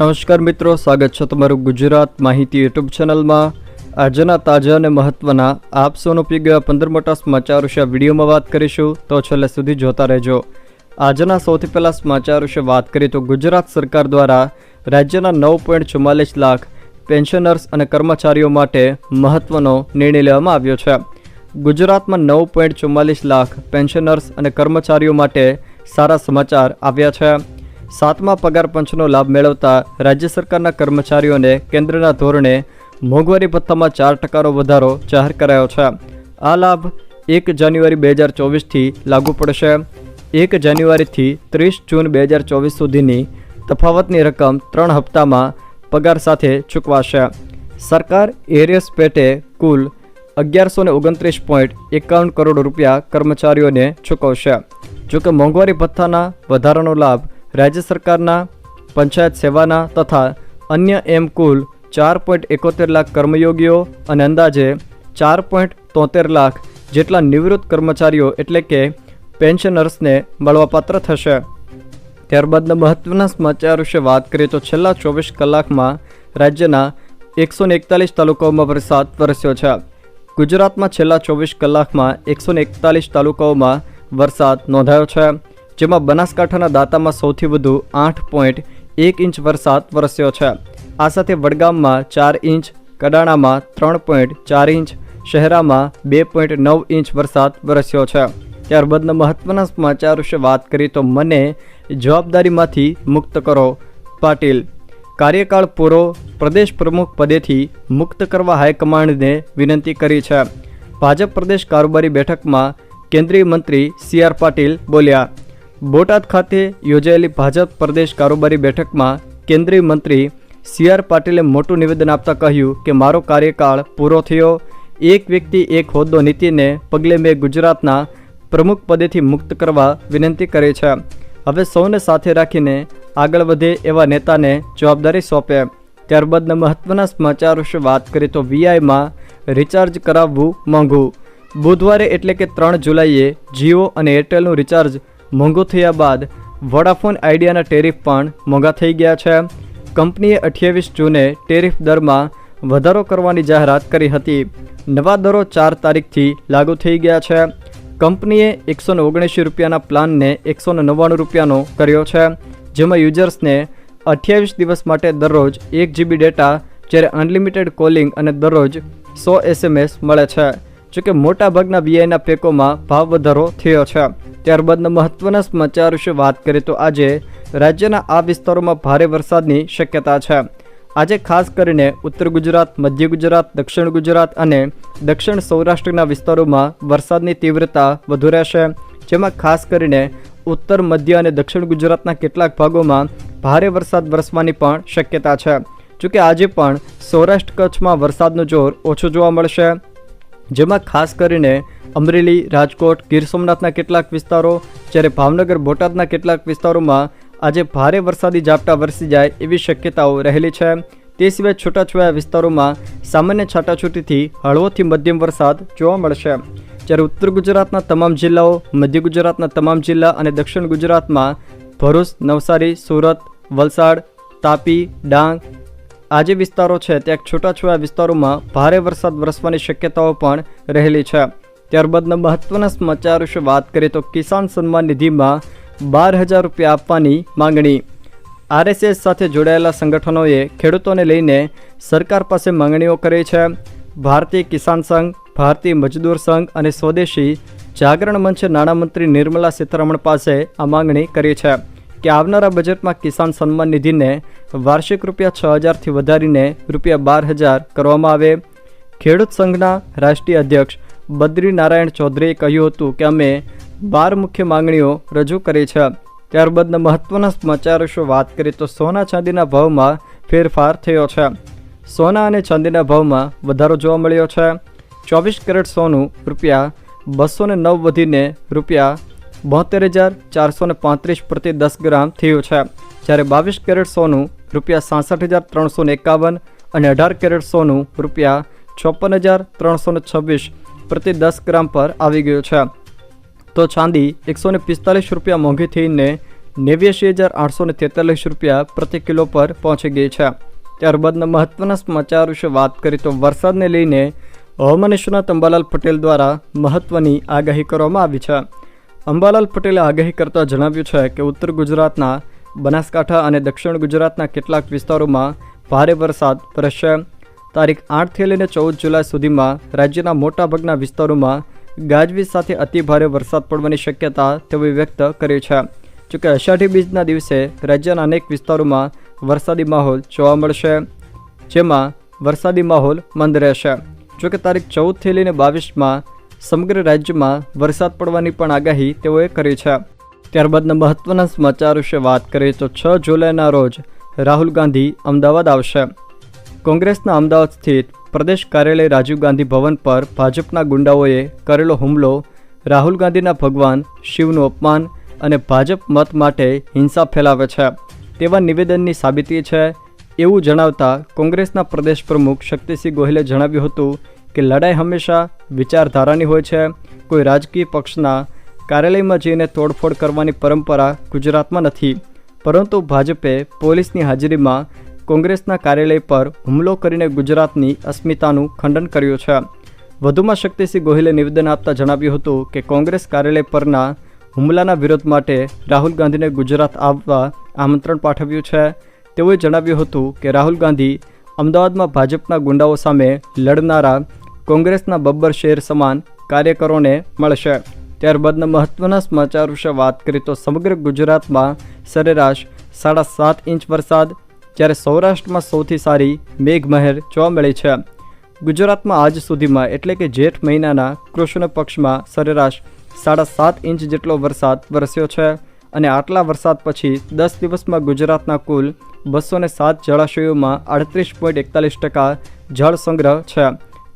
નમસ્કાર મિત્રો, સ્વાગત છે તમારું ગુજરાત માહિતી યુટ્યુબ ચેનલમાં. આજના તાજા અને મહત્વના આપ સૌનો પી ગયા પંદર મોટા સમાચાર વિશે વિડીયોમાં વાત કરીશું. તો છેલ્લે સુધી જોતા રહેજો. આજના સૌથી પહેલાં સમાચાર વિશે વાત કરીએ તો ગુજરાત સરકાર દ્વારા રાજ્યના નવ પોઈન્ટ ચુમ્માલીસ લાખ પેન્શનર્સ અને કર્મચારીઓ માટે મહત્વનો નિર્ણય લેવામાં આવ્યો છે. ગુજરાતમાં નવ પોઈન્ટ ચુમ્માલીસ લાખ પેન્શનર્સ અને કર્મચારીઓ માટે સારા સમાચાર આવ્યા છે. સાતમા પગાર પંચનો લાભ મેળવતા રાજ્ય સરકારના કર્મચારીઓને કેન્દ્રના ધોરણે મોંઘવારી ભથ્થામાં ચાર ટકાનો વધારો જાહેર કરાયો છે. આ લાભ એક જાન્યુઆરી બે હજાર ચોવીસથી લાગુ પડશે. એક જાન્યુઆરીથી ત્રીસ જૂન બે હજાર ચોવીસ સુધીની તફાવતની રકમ ત્રણ હપ્તામાં પગાર સાથે ચૂકવાશે. સરકાર એરિયસ પેટે કુલ અગિયારસો ને ઓગણત્રીસ પોઈન્ટ એકાવન કરોડ રૂપિયા કર્મચારીઓને ચૂકવશે. જોકે મોંઘવારી ભથ્થાના વધારાનો લાભ રાજ્ય સરકારના, પંચાયત સેવાના તથા અન્ય એમ કુલ ચાર પોઈન્ટ એકોતેર લાખ કર્મયોગીઓ અને અંદાજે ચાર પોઈન્ટ તોતેર લાખ જેટલા નિવૃત્ત કર્મચારીઓ એટલે કે પેન્શનર્સને મળવાપાત્ર થશે. ત્યારબાદના મહત્વના સમાચાર વિશે વાત કરીએ તો છેલ્લા ચોવીસ કલાકમાં રાજ્યના એકસો ને એકતાલીસ તાલુકાઓમાં વરસાદ વરસ્યો છે. ગુજરાતમાં છેલ્લા ચોવીસ કલાકમાં એકસો ને એકતાલીસ તાલુકાઓમાં વરસાદ નોંધાયો છે. જેમાં બનાસકાંઠાના દાંતામાં સૌથી વધુ આઠ પોઈન્ટ એક ઇંચ વરસાદ વરસ્યો છે. આ સાથે વડગામમાં ચાર ઇંચ, કડાણામાં ત્રણ પોઈન્ટ ચાર ઇંચ, શહેરામાં બે પોઈન્ટ નવ ઇંચ વરસાદ વરસ્યો છે. ત્યારબાદના મહત્વના સમાચાર વિશે વાત કરીએ તો મને જવાબદારીમાંથી મુક્ત કરો, પાટીલ. કાર્યકાળ પૂરો, પ્રદેશ પ્રમુખ પદેથી મુક્ત કરવા હાઈકમાન્ડને વિનંતી કરી છે. ભાજપ પ્રદેશ કારોબારી બેઠકમાં કેન્દ્રીય મંત્રી સી આર પાટીલ બોલ્યા. બોટાદ ખાતે યોજાયેલી ભાજપ પ્રદેશ કારોબારી બેઠકમાં કેન્દ્રીય મંત્રી સી આર પાટીલે મોટું નિવેદન આપતા કહ્યું કે મારો કાર્યકાળ પૂરો થયો. એક વ્યક્તિ, એક હોદ્દો નીતિને પગલે મેં ગુજરાતના પ્રમુખ પદેથી મુક્ત કરવા વિનંતી કરી છે. હવે સૌને સાથે રાખીને આગળ વધે એવા નેતાને જવાબદારી સોંપે. ત્યારબાદના મહત્વના સમાચાર વિશે વાત કરીએ તો વીઆઈમાં રિચાર્જ કરાવવું મોંઘું. બુધવારે એટલે કે ત્રણ જુલાઈએ જીઓ અને એરટેલનું રિચાર્જ મોંઘું થયા બાદ વોડાફોન આઈડિયાના ટેરિફ પણ મોંઘા થઈ ગયા છે. કંપનીએ અઠ્યાવીસ જૂને ટેરિફ દરમાં વધારો કરવાની જાહેરાત કરી હતી. નવા દરો ચાર તારીખથી લાગુ થઈ ગયા છે. કંપનીએ એકસો ને ઓગણએંશી રૂપિયાના પ્લાનને એકસો નવ્વાણું રૂપિયાનો કર્યો છે, જેમાં યુઝર્સને અઠ્યાવીસ દિવસ માટે દરરોજ એક જીબી ડેટા, જ્યારે અનલિમિટેડ કોલિંગ અને દરરોજ સો એસએમએસ મળે છે. જોકે મોટાભાગના વીઆઈના પેકોમાં ભાવ વધારો થયો છે. ત્યારબાદના મહત્વના સમાચાર વિશે વાત કરીએ તો આજે રાજ્યના આ વિસ્તારોમાં ભારે વરસાદની શક્યતા છે. આજે ખાસ કરીને ઉત્તર ગુજરાત, મધ્ય ગુજરાત, દક્ષિણ ગુજરાત અને દક્ષિણ સૌરાષ્ટ્રના વિસ્તારોમાં વરસાદની તીવ્રતા વધુ રહેશે. જેમાં ખાસ કરીને ઉત્તર, મધ્ય અને દક્ષિણ ગુજરાતના કેટલાક ભાગોમાં ભારે વરસાદ વરસવાની પણ શક્યતા છે. જોકે આજે પણ સૌરાષ્ટ્ર કચ્છમાં વરસાદનું જોર ઓછું જોવા મળશે. જેમાં ખાસ કરીને અમરેલી, રાજકોટ, ગીર સોમનાથના કેટલાક વિસ્તારો, જ્યારે ભાવનગર, બોટાદના કેટલાક વિસ્તારોમાં આજે ભારે વરસાદી ઝાપટા વરસી જાય એવી શક્યતાઓ રહેલી છે. તે સિવાય છૂટાછવાયા વિસ્તારોમાં સામાન્ય છાટાછૂટીથી હળવોથી મધ્યમ વરસાદ જોવા મળશે. જ્યારે ઉત્તર ગુજરાતના તમામ જિલ્લાઓ, મધ્ય ગુજરાતના તમામ જિલ્લા અને દક્ષિણ ગુજરાતમાં ભરૂચ, નવસારી, સુરત, વલસાડ, તાપી, ડાંગ આ જે વિસ્તારો છે ત્યાં છૂટાછવાયા વિસ્તારોમાં ભારે વરસાદ વરસવાની શક્યતાઓ પણ રહેલી છે. ત્યારબાદના મહત્વના સમાચાર વિશે વાત કરીએ તો કિસાન સન્માન નિધિમાં બાર હજાર રૂપિયા આપવાની માંગણી. આરએસએસ સાથે જોડાયેલા સંગઠનોએ ખેડૂતોને લઈને સરકાર પાસે માંગણીઓ કરી છે. ભારતીય કિસાન સંઘ, ભારતીય મજદૂર સંઘ અને સ્વદેશી જાગરણ મંચે નાણામંત્રી નિર્મલા સીતારમણ પાસે આ માંગણી કરી છે. કે આવનારા બજેટમાં કિસાન સન્માન નિધિને વાર્ષિક રૂપિયા છ હજારથી વધારીને રૂપિયા બાર હજાર કરવામાં આવે. ખેડૂત સંઘના રાષ્ટ્રીય અધ્યક્ષ બદ્રી નારાયણ ચૌધરીએ કહ્યું હતું કે અમે બાર મુખ્ય માંગણીઓ રજૂ કરી છે. ત્યારબાદના મહત્વના સમાચાર વિશે વાત કરીએ તો સોના ચાંદીના ભાવમાં ફેરફાર થયો છે. સોના અને ચાંદીના ભાવમાં વધારો જોવા મળ્યો છે. ચોવીસ કેરેટ સોનું રૂપિયા બસો નવ વધીને રૂપિયા બોતેર હજાર ચારસો પાંત્રીસ પ્રતિ દસ ગ્રામ થયું છે. જ્યારે બાવીસ કેરેટ સોનું રૂપિયા સાસઠ હજાર ત્રણસો એકાવન અને અઢાર કેરેટ સોનું રૂપિયા ચોપન હજાર ત્રણસો છવ્વીસ પ્રતિ દસ ગ્રામ પર આવી ગયું છે. તો ચાંદી એકસો પિસ્તાલીસ રૂપિયા મોંઘી થઈને નેવ્યાસી હજાર આઠસો તેતાલીસ રૂપિયા પ્રતિ કિલો પર પહોંચી ગઈ છે. ત્યારબાદના મહત્વના સમાચાર વિશે વાત કરીએ તો વરસાદને લઈને હવામાન નિષ્ણાત અંબાલાલ પટેલ દ્વારા મહત્વની આગાહી કરવામાં આવી છે. અંબાલાલ પટેલે આગાહી કરતા જણાવ્યું છે કે ઉત્તર ગુજરાતના બનાસકાંઠા અને દક્ષિણ ગુજરાતના કેટલાક વિસ્તારોમાં ભારે વરસાદ પડશે. તારીખ આઠથી લઈને ચૌદ જુલાઈ સુધીમાં રાજ્યના મોટાભાગના વિસ્તારોમાં ગાજવીજ સાથે અતિભારે વરસાદ પડવાની શક્યતા તેઓએ વ્યક્ત કરી છે. જોકે અષાઢી બીજના દિવસે રાજ્યના અનેક વિસ્તારોમાં વરસાદી માહોલ જોવા મળશે, જેમાં વરસાદી માહોલ મંદ રહેશે. જોકે તારીખ ચૌદથી લઈને બાવીસમાં સમગ્ર રાજ્યમાં વરસાદ પડવાની પણ આગાહી તેઓએ કરી છે. ત્યારબાદના મહત્વના સમાચાર વિશે વાત કરીએ તો છ જુલાઈના રોજ રાહુલ ગાંધી અમદાવાદ આવશે. કોંગ્રેસના અમદાવાદ સ્થિત પ્રદેશ કાર્યાલય રાજીવ ગાંધી ભવન પર ભાજપના ગુંડાઓએ કરેલો હુમલો, રાહુલ ગાંધીના ભગવાન શિવનું અપમાન અને ભાજપ મત માટે હિંસા ફેલાવે છે. તેવા નિવેદનની સાબિતી છે એવું જણાવતા કોંગ્રેસના પ્રદેશ પ્રમુખ શક્તિસિંહ ગોહિલે જણાવ્યું હતું કે લડાઈ હંમેશા વિચારધારાની હોય છે. કોઈ રાજકીય પક્ષના કાર્યાલયમાં જઈને તોડફોડ કરવાની પરંપરા ગુજરાતમાં નથી. પરંતુ ભાજપે પોલીસની હાજરીમાં કોંગ્રેસના કાર્યાલય પર હુમલો કરીને ગુજરાતની અસ્મિતાનું ખંડન કર્યું છે. વધુમાં શક્તિસિંહ ગોહિલે નિવેદન આપતા જણાવ્યું હતું કે કોંગ્રેસ કાર્યાલય પરના હુમલાના વિરોધ માટે રાહુલ ગાંધીને ગુજરાત આવવા આમંત્રણ પાઠવ્યું છે. તેઓએ જણાવ્યું હતું કે રાહુલ ગાંધી અમદાવાદમાં ભાજપના ગુંડાઓ સામે લડનારા કોંગ્રેસના બબ્બર શેર સમાન કાર્યકરોને મળશે. ત્યારબાદના મહત્વના સમાચાર વિશે વાત કરીએ તો સમગ્ર ગુજરાતમાં સરેરાશ સાડા સાત ઇંચ વરસાદ, જ્યારે સૌરાષ્ટ્રમાં સૌથી સારી મેઘમહેર જોવા મળી છે. ગુજરાતમાં આજ સુધીમાં એટલે કે જેઠ મહિનાના કૃષ્ણ પક્ષમાં સરેરાશ સાડા સાત ઇંચ જેટલો વરસાદ વરસ્યો છે અને આટલા વરસાદ પછી દસ દિવસમાં ગુજરાતના કુલ બસો સાત જળાશયોમાં આડત્રીસ પોઈન્ટ એકતાલીસ ટકા જળ સંગ્રહ છે.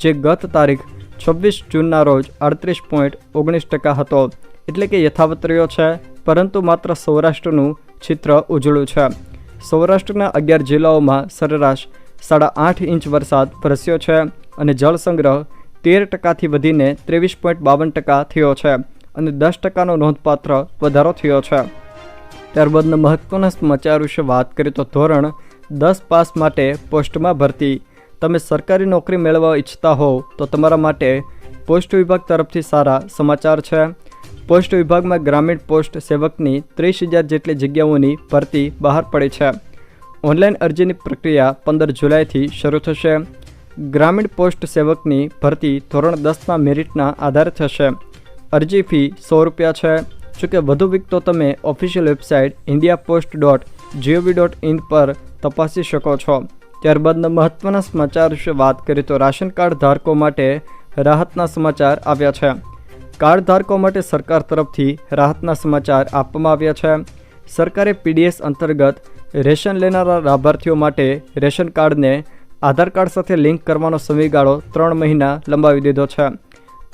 જે ગત તારીખ છવ્વીસ જૂનના રોજ આડત્રીસ પોઈન્ટ ઓગણીસ ટકા હતો. એટલે કે યથાવત રહ્યો છે, પરંતુ માત્ર સૌરાષ્ટ્રનું ચિત્ર ઉજળું છે. સૌરાષ્ટ્રના અગિયાર જિલ્લાઓમાં સરેરાશ સાડા આઠ ઇંચ વરસાદ વરસ્યો છે અને જળ સંગ્રહ તેર ટકાથી વધીને ત્રેવીસ પોઈન્ટ બાવન ટકા થયો છે અને દસ ટકાનો નોંધપાત્ર વધારો થયો છે. ત્યારબાદના મહત્વના સમાચાર વિશે વાત કરીએ તો ધોરણ દસ પાસ માટે પોસ્ટમાં ભરતી તમે સરકારી નોકરી મેળવવા ઈચ્છતા હોવ, તો તમારા માટે પોસ્ટ વિભાગ તરફથી સારા સમાચાર છે. પોસ્ટ વિભાગમાં ગ્રામીણ પોસ્ટ સેવકની ત્રીસ હજાર જેટલી જગ્યાઓની ભરતી બહાર પડી છે. ઓનલાઈન અરજીની પ્રક્રિયા પંદર જુલાઈથી શરૂ થશે. ગ્રામીણ પોસ્ટ સેવકની ભરતી ધોરણ દસના મેરિટના આધારે થશે. અરજી ફી સો રૂપિયા છે. જોકે વધુ વિગતો તમે official website India post dot gov dot in પર તપાસી શકો છો. ત્યારબાદના મહત્ત્વના સમાચાર વિશે વાત કરીએ તો રાશન કાર્ડ ધારકો માટે રાહતના સમાચાર આવ્યા છે. કાર્ડ ધારકો માટે સરકાર તરફથી રાહતના સમાચાર આપવામાં આવ્યા છે. સરકારે પીડીએસ અંતર્ગત રેશન લેનારા લાભાર્થીઓ માટે રેશન કાર્ડને આધાર કાર્ડ સાથે લિંક કરવાનો સમયગાળો ત્રણ મહિના લંબાવી દીધો છે.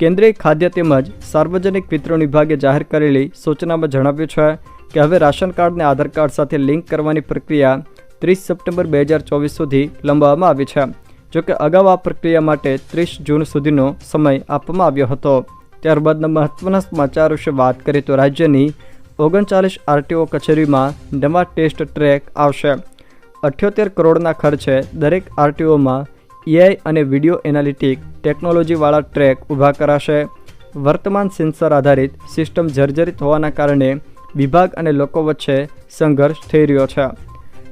કેન્દ્રીય ખાદ્ય તેમજ સાર્વજનિક વિતરણ વિભાગે જાહેર કરેલી સૂચનામાં જણાવ્યું છે કે હવે રાશન કાર્ડને આધાર કાર્ડ સાથે લિંક કરવાની પ્રક્રિયા ત્રીસ સપ્ટેમ્બર બે હજાર ચોવીસ સુધી લંબાવવામાં આવી છે. જોકે અગાઉ આ પ્રક્રિયા માટે ત્રીસ જૂન સુધીનો સમય આપવામાં આવ્યો હતો. ત્યારબાદના મહત્વના સમાચાર વિશે વાત કરીએ તો રાજ્યની ઓગણચાલીસ આરટીઓ કચેરીમાં નવા ટેસ્ટ ટ્રેક આવશે. અઠ્યોતેર કરોડના ખર્ચે દરેક આરટીઓમાં એઆઈ અને વીડિયો એનાલિટિક ટેકનોલોજીવાળા ટ્રેક ઊભા કરાશે. વર્તમાન સેન્સર આધારિત સિસ્ટમ જર્જરિત હોવાના કારણે વિભાગ અને લોકો વચ્ચે સંઘર્ષ થઈ રહ્યો છે.